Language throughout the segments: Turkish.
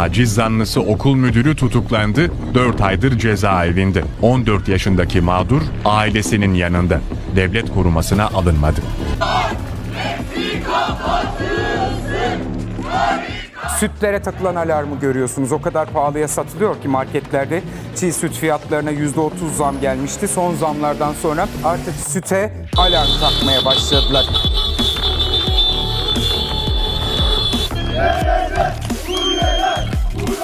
Taciz zanlısı okul müdürü tutuklandı, 4 aydır cezaevinde. 14 yaşındaki mağdur ailesinin yanında. Devlet korumasına alınmadı. Sütlere takılan alarmı görüyorsunuz. O kadar pahalıya satılıyor ki marketlerde çiğ süt fiyatlarına %30 zam gelmişti. Son zamlardan sonra artık süte alarm takmaya başladılar.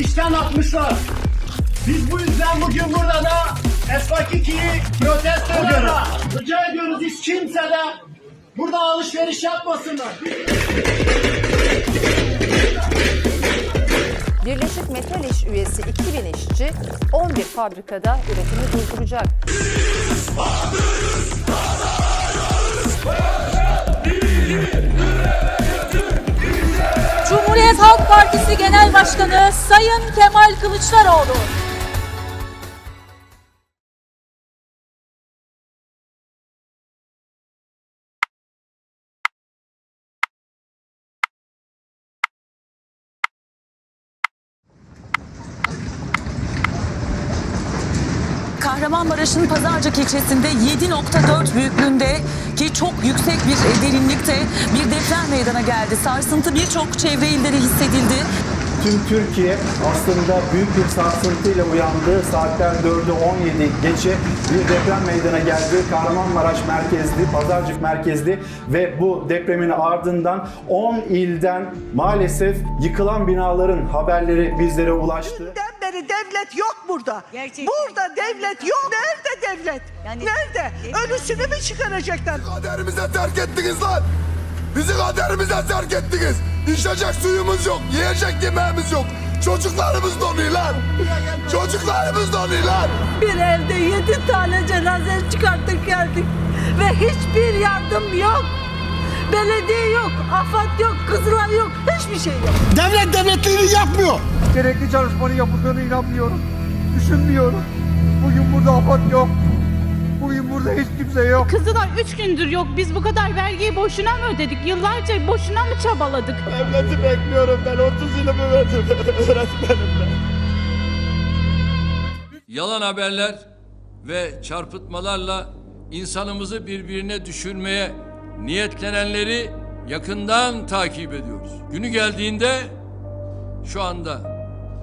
işten atmışlar. Biz bu yüzden bugün burada da Esbak 2'yi protesto ediyoruz. Rica ediyoruz hiç kimse de burada alışveriş yapmasınlar. Birleşik Metal İş üyesi 2000 işçi 11 fabrikada üretimi durduracak. Cumhuriyet Halk Partisi Genel Başkanı Sayın Kemal Kılıçdaroğlu. Kahramanmaraş'ın Pazarcık ilçesinde 7.4 büyüklüğünde ki çok yüksek bir derinlikte bir deprem meydana geldi. Sarsıntı birçok çevre illeri hissedildi. Tüm Türkiye aslında büyük bir sarsıntıyla uyandı. Saatler 4'ü 17 geçe bir deprem meydana geldi. Kahramanmaraş merkezli, Pazarcık merkezli ve bu depremin ardından 10 ilden maalesef yıkılan binaların haberleri bizlere ulaştı. Beri devlet yok burada. Burada devlet yok. Nerede devlet? Nerede? Ölüsünü mü çıkaracaklar? Kaderimize terk ettiniz lan. Bizi kaderimize terk ettiniz. İçecek suyumuz yok, yiyecek yemeğimiz yok. Çocuklarımız donuyor lan. Çocuklarımız donuyor lan. Bir evde yedi tane cenaze çıkarttık geldik. Ve hiçbir yardım yok. Belediye yok, AFAD yok, Kızılay yok, hiçbir şey yok. Devlet devletliğini yapmıyor. gerekli çalışmanın yapıldığını inanmıyorum. Düşünmüyorum. Bugün burada afat yok. Bugün burada hiç kimse yok. Kızılay 3 gündür yok. Biz bu kadar vergiyi boşuna mı ödedik? Yıllarca boşuna mı çabaladık? Devleti bekliyorum ben 30 yılımı verdim öğretmenim ben. yalan haberler ve çarpıtmalarla insanımızı birbirine düşürmeye niyetlenenleri yakından takip ediyoruz. Günü geldiğinde şu anda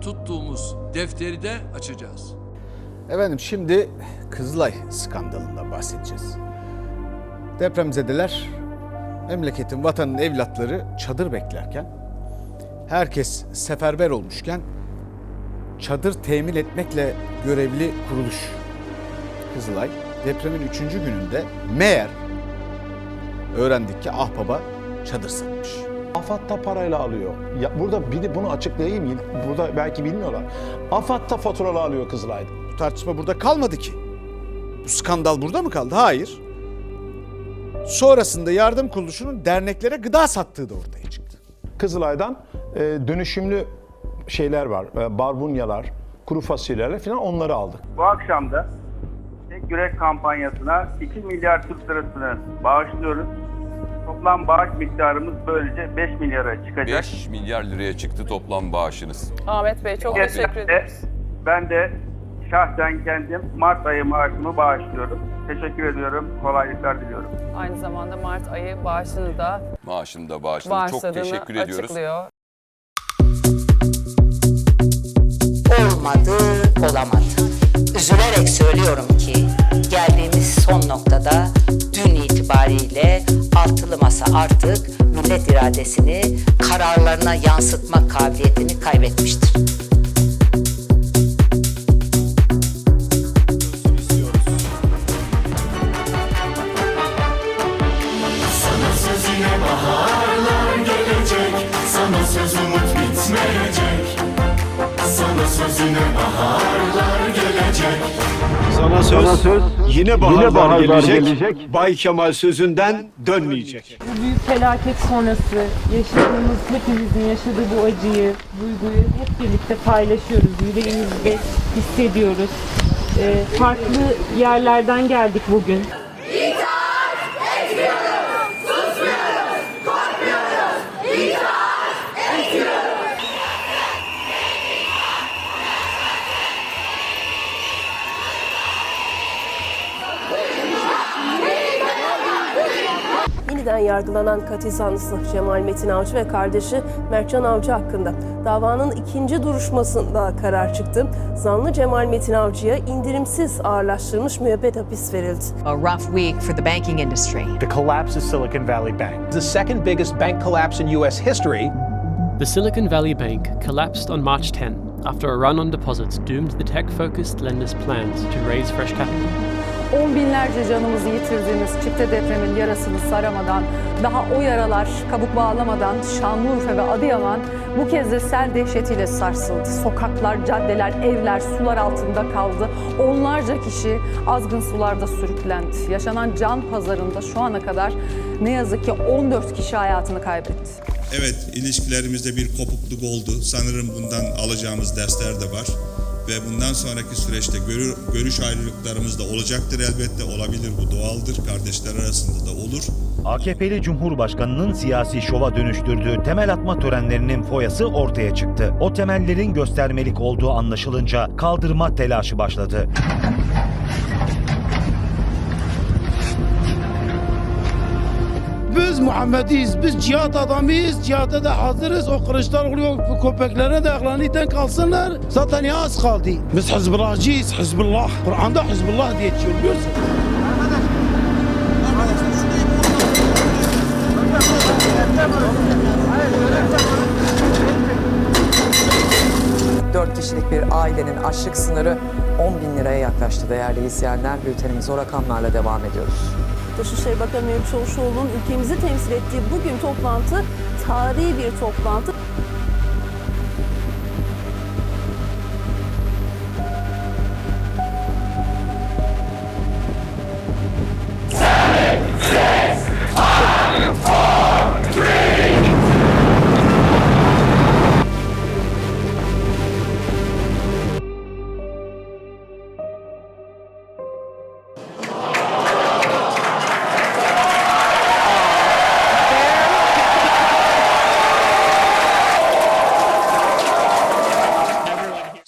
tuttuğumuz defteri de açacağız. Efendim şimdi Kızılay skandalından bahsedeceğiz. Depremzedeler memleketin, vatanın evlatları çadır beklerken, herkes seferber olmuşken çadır temin etmekle görevli kuruluş Kızılay depremin üçüncü gününde meğer öğrendik ki Ahbaba çadır satmış. AFAD da parayla alıyor. Ya burada bir de bunu açıklayayım. Burada belki bilmiyorlar. AFAD da faturalı alıyor Kızılay'da. Bu tartışma burada kalmadı ki. Bu skandal burada mı kaldı? Hayır. Sonrasında yardım kuruluşunun derneklere gıda sattığı da ortaya çıktı. Kızılay'dan e, dönüşümlü şeyler var. E, barbunyalar, kuru fasulyeler falan onları aldık. Bu akşam da tek yürek kampanyasına 2 milyar Türk lirasını bağışlıyoruz. Toplam bağış miktarımız böylece 5 milyara çıkacak. 5 milyar liraya çıktı toplam bağışınız. Ahmet Bey çok Gerçekten Ben de şahsen kendim Mart ayı maaşımı bağışlıyorum. Teşekkür ediyorum. Kolaylıklar diliyorum. Aynı zamanda Mart ayı bağışını da Maaşını da bağışladı. Çok teşekkür ediyoruz. açıklıyor. Olmadı, olamadı. Üzülerek söylüyorum ki geldiğimiz son noktada altılı masa artık millet iradesini kararlarına yansıtma kabiliyetini kaybetmiştir. Sana söz, yine baharlar, gelecek. Bay Kemal sözünden dönmeyecek. Bu büyük felaket sonrası yaşadığımız, hepimizin yaşadığı bu acıyı, duyguyu hep birlikte paylaşıyoruz. Yüreğimizde hissediyoruz. Ee, farklı yerlerden geldik bugün. Yeniden yargılanan katil sandısı Cemal Metin Avcı ve kardeşi Mertcan Avcı hakkında davanın ikinci duruşmasında karar çıktı. Zanlı Cemal Metin Avcı'ya indirimsiz ağırlaştırılmış müebbet hapis verildi. A rough week for the banking industry. The collapse of Silicon Valley Bank. The second biggest bank collapse in U.S. history. The Silicon Valley Bank collapsed on March 10 after a run on deposits doomed the tech focused lenders' plans to raise fresh capital. On binlerce canımızı yitirdiğimiz çifte depremin yarasını saramadan, daha o yaralar kabuk bağlamadan Şanlıurfa ve Adıyaman bu kez de sel dehşetiyle sarsıldı. Sokaklar, caddeler, evler sular altında kaldı. Onlarca kişi azgın sularda sürüklendi. Yaşanan can pazarında şu ana kadar ne yazık ki 14 kişi hayatını kaybetti. Evet, ilişkilerimizde bir kopukluk oldu. Sanırım bundan alacağımız dersler de var. Ve bundan sonraki süreçte görü- görüş ayrılıklarımız da olacaktır elbette. Olabilir, bu doğaldır. Kardeşler arasında da olur. AKP'li Cumhurbaşkanı'nın siyasi şova dönüştürdüğü temel atma törenlerinin foyası ortaya çıktı. O temellerin göstermelik olduğu anlaşılınca kaldırma telaşı başladı. Muhammediyiz, biz cihat adamıyız, cihata da hazırız. O Kılıçdaroğlu o köpeklerine de aklaniten kalsınlar. Zaten ya az kaldı. Biz Hizbullahcıyız, Hizbullah. Kur'an'da Hizbullah diye geçiyor biliyorsun. Dört kişilik bir ailenin açlık sınırı 10 bin liraya yaklaştı değerli izleyenler. Bültenimize o rakamlarla devam ediyoruz. Dışişleri Bakanı Mevlüt Çavuşoğlu'nun ülkemizi temsil ettiği bugün toplantı tarihi bir toplantı.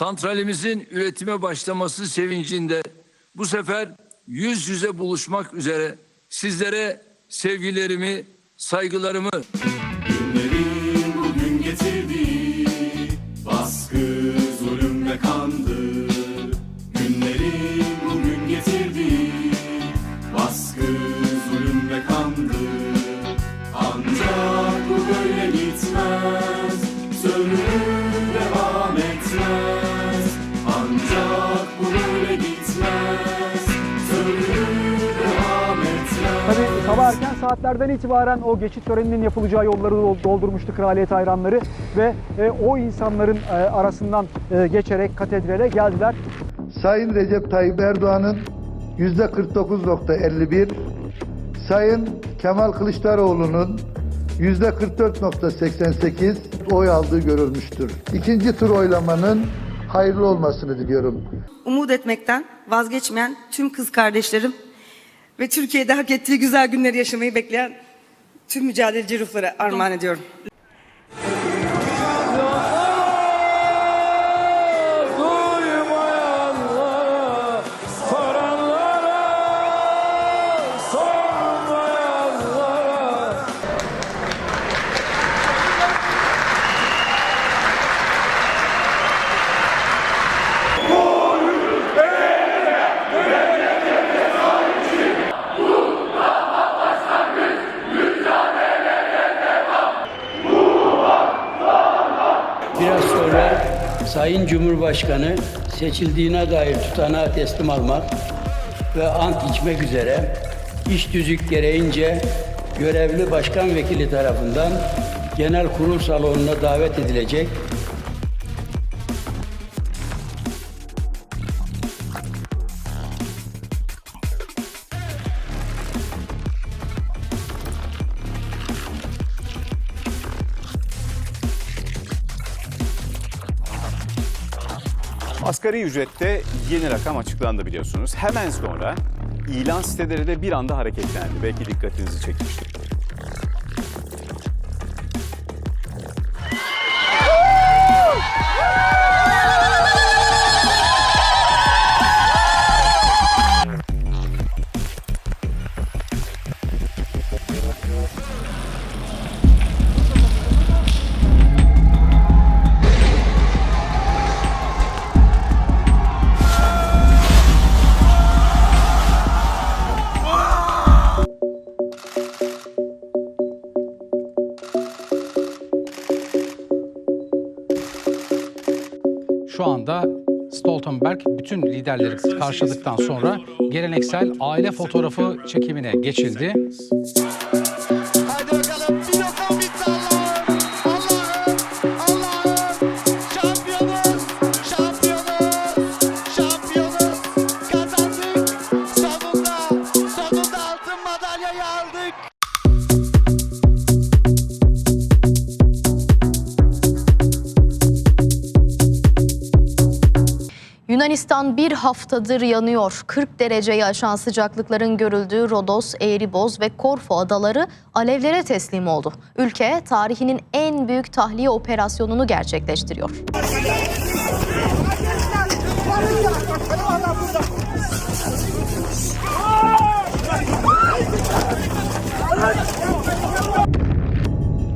Santralimizin üretime başlaması sevincinde bu sefer yüz yüze buluşmak üzere sizlere sevgilerimi, saygılarımı erken saatlerden itibaren o geçit töreninin yapılacağı yolları dol- doldurmuştu kraliyet hayranları ve e, o insanların e, arasından e, geçerek katedrale geldiler. Sayın Recep Tayyip Erdoğan'ın yüzde 49.51, Sayın Kemal Kılıçdaroğlu'nun yüzde 44.88 oy aldığı görülmüştür. İkinci tur oylamanın hayırlı olmasını diliyorum. Umut etmekten vazgeçmeyen tüm kız kardeşlerim ve Türkiye'de hak ettiği güzel günleri yaşamayı bekleyen tüm mücadeleci ruhlara armağan ediyorum. Sayın Cumhurbaşkanı seçildiğine dair tutanağı teslim almak ve ant içmek üzere iş tüzük gereğince görevli başkan vekili tarafından genel kurul salonuna davet edilecek Asgari ücrette yeni rakam açıklandı biliyorsunuz. Hemen sonra ilan siteleri de bir anda hareketlendi. Belki dikkatinizi çekmiştir. Anda Stoltenberg bütün liderleri karşıladıktan sonra geleneksel aile fotoğrafı çekimine geçildi. Yunanistan bir haftadır yanıyor. 40 dereceyi aşan sıcaklıkların görüldüğü Rodos, Eğriboz ve Korfu adaları alevlere teslim oldu. Ülke tarihinin en büyük tahliye operasyonunu gerçekleştiriyor.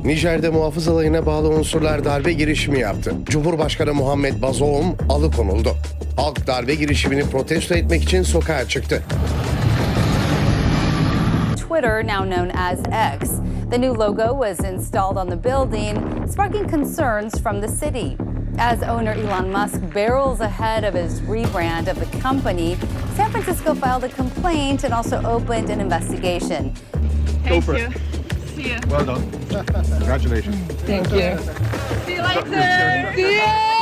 Nijer'de muhafız alayına bağlı unsurlar darbe girişimi yaptı. Cumhurbaşkanı Muhammed Bazoum alıkonuldu. Halk darbe girişimini protesto etmek için sokağa çıktı. Twitter, now known as X. The new logo was installed on the building, sparking concerns from the city. As owner Elon Musk barrels ahead of his rebrand of the company, San Francisco filed a complaint and also opened an investigation. Go for it. See you. Well done. Congratulations. Thank you. See you later. See you.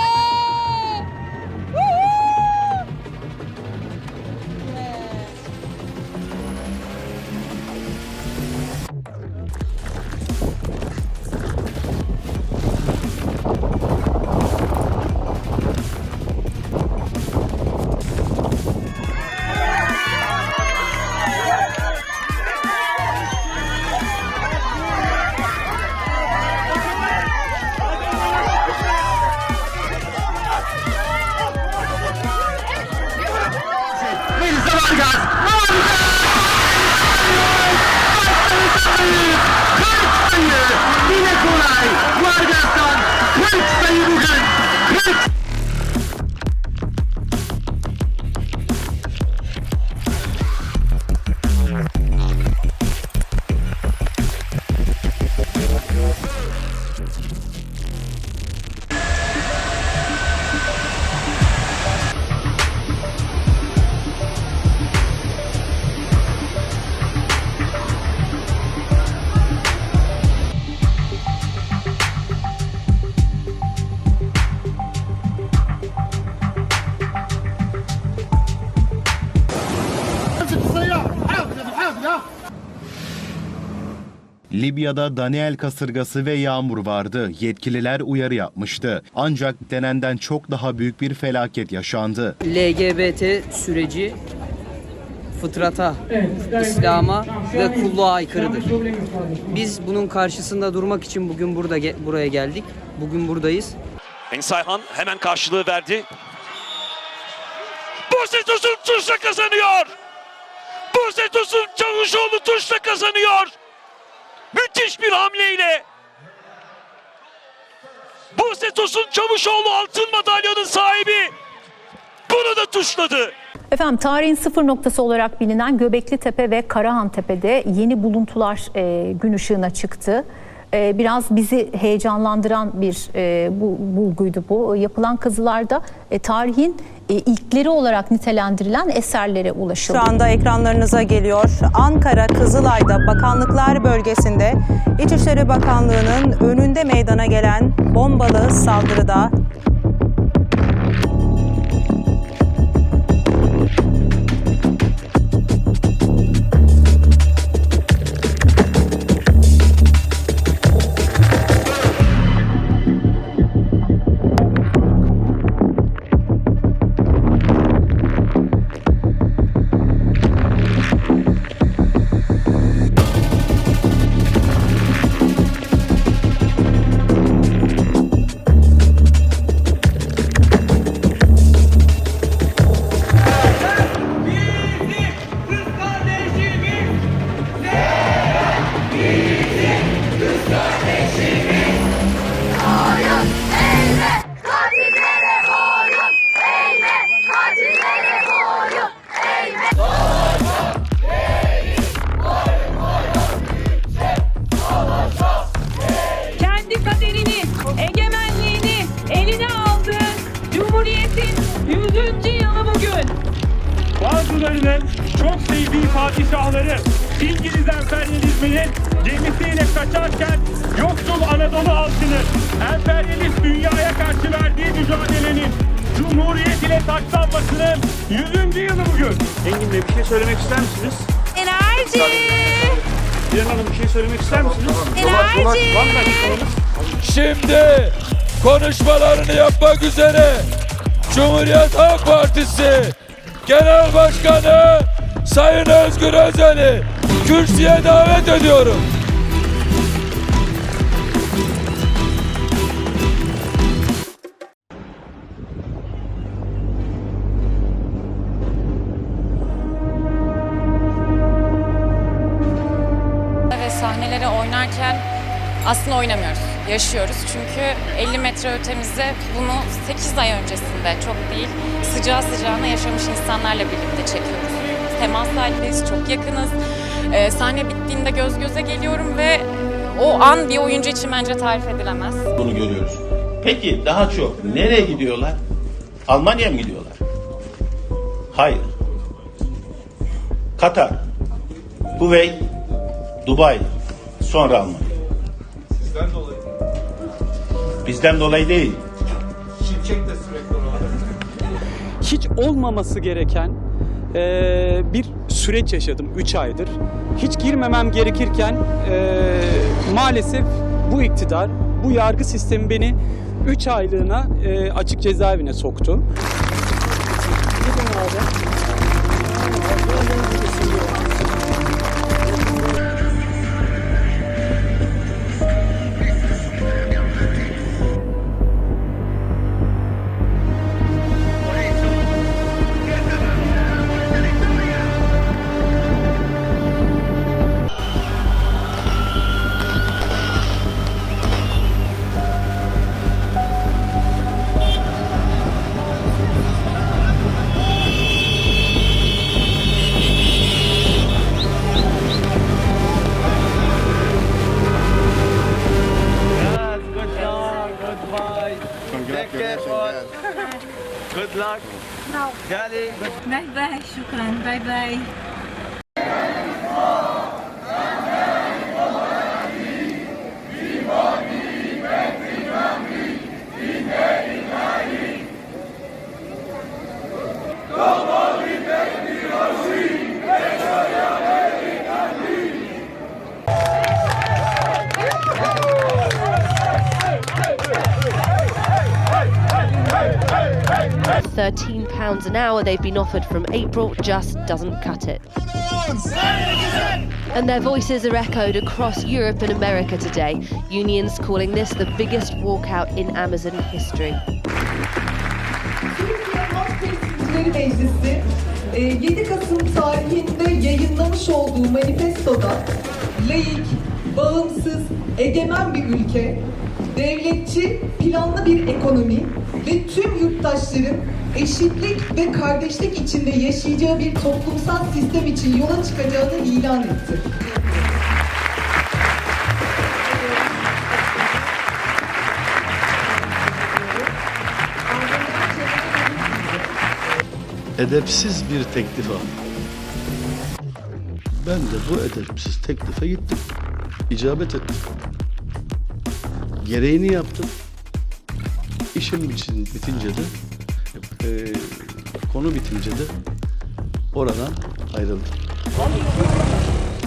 Libya'da Daniel kasırgası ve yağmur vardı. Yetkililer uyarı yapmıştı. Ancak denenden çok daha büyük bir felaket yaşandı. LGBT süreci fıtrata, İslam'a ve kulluğa aykırıdır. Biz bunun karşısında durmak için bugün burada buraya geldik. Bugün buradayız. Ensayhan hemen karşılığı verdi. Buse Tosun tuşla kazanıyor. Buse Tosun Çavuşoğlu tuşla kazanıyor. Müthiş bir hamleyle. Buse Tosun Çavuşoğlu altın madalyonun sahibi. Bunu da tuşladı. Efendim tarihin sıfır noktası olarak bilinen Göbekli Tepe ve Karahan Tepe'de yeni buluntular e, gün ışığına çıktı. E, biraz bizi heyecanlandıran bir e, bu, bulguydu bu. Yapılan kazılarda e, tarihin e, ilkleri olarak nitelendirilen eserlere ulaşıldı. Şu anda ekranlarınıza geliyor. Ankara Kızılay'da Bakanlıklar Bölgesi'nde İçişleri Bakanlığı'nın önünde meydana gelen bombalı saldırıda söylemek ister misiniz? Enerji! İrem Hanım bir şey söylemek ister misiniz? Enerji! Var mı? Şimdi konuşmalarını yapmak üzere Cumhuriyet Halk Partisi Genel Başkanı Sayın Özgür Özel'i kürsüye davet ediyorum. Yaşıyoruz. Çünkü 50 metre ötemizde bunu 8 ay öncesinde çok değil, sıcağı sıcağına yaşamış insanlarla birlikte çekiyoruz. Temas halindeyiz, çok yakınız. Ee, sahne bittiğinde göz göze geliyorum ve o an bir oyuncu için bence tarif edilemez. Bunu görüyoruz. Peki daha çok nereye gidiyorlar? Almanya'ya mı gidiyorlar? Hayır. Katar, Kuveyt, Dubai, sonra Almanya. Bizden dolayı değil. Şimşek de sürekli orada. hiç olmaması gereken eee, bir süreç yaşadım 3 aydır. Hiç girmemem gerekirken eee, maalesef bu iktidar, bu yargı sistemi beni 3 aylığına eee, açık cezaevine soktu. Congratulations. Good luck. Nou. Bye bye, Shukran. Bye bye. They've been offered from April just doesn't cut it. And their voices are echoed across Europe and America today. Unions calling this the biggest walkout in Amazon history. Temsilcileri Meclisi e, 7 Kasım tarihinde yayınlamış olduğu manifestoda laik, bağımsız, egemen bir ülke, devletçi, planlı bir ekonomi ve tüm yurttaşların eşitlik ve kardeşlik içinde yaşayacağı bir toplumsal sistem için yola çıkacağını ilan etti. edepsiz bir teklif aldım. Ben de bu edepsiz teklife gittim. İcabet ettim. Gereğini yaptım. İşim bitin- bitince de eee, konu bitince de oradan ayrıldım.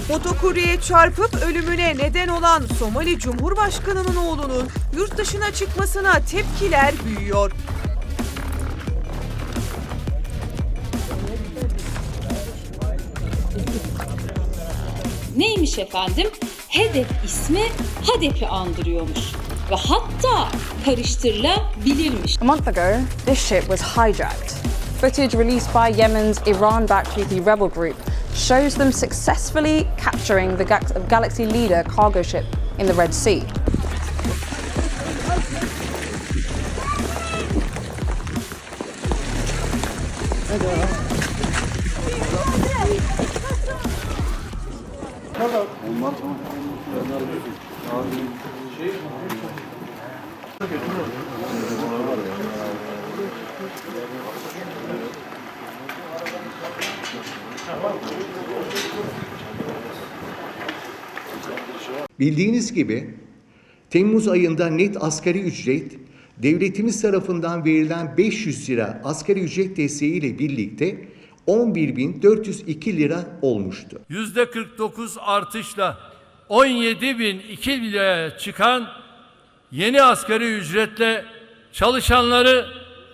Motokuryeye çarpıp ölümüne neden olan Somali Cumhurbaşkanı'nın oğlunun yurt dışına çıkmasına tepkiler büyüyor. Neymiş efendim? Hedef ismi Hadep'i andırıyormuş. ve hatta karıştırılabilirmiş. A month ago, this ship was hijacked. Footage released by Yemen's Iran-backed Houthi rebel group shows them successfully capturing the Galaxy Leader cargo ship in the Red Sea. Hello. Bildiğiniz gibi Temmuz ayında net asgari ücret devletimiz tarafından verilen 500 lira asgari ücret desteğiyle birlikte 11.402 lira olmuştu. %49 artışla 17.002 liraya çıkan yeni asgari ücretle çalışanları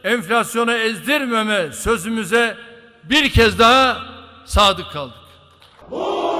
enflasyona ezdirmeme sözümüze bir kez daha sadık kaldık. Bu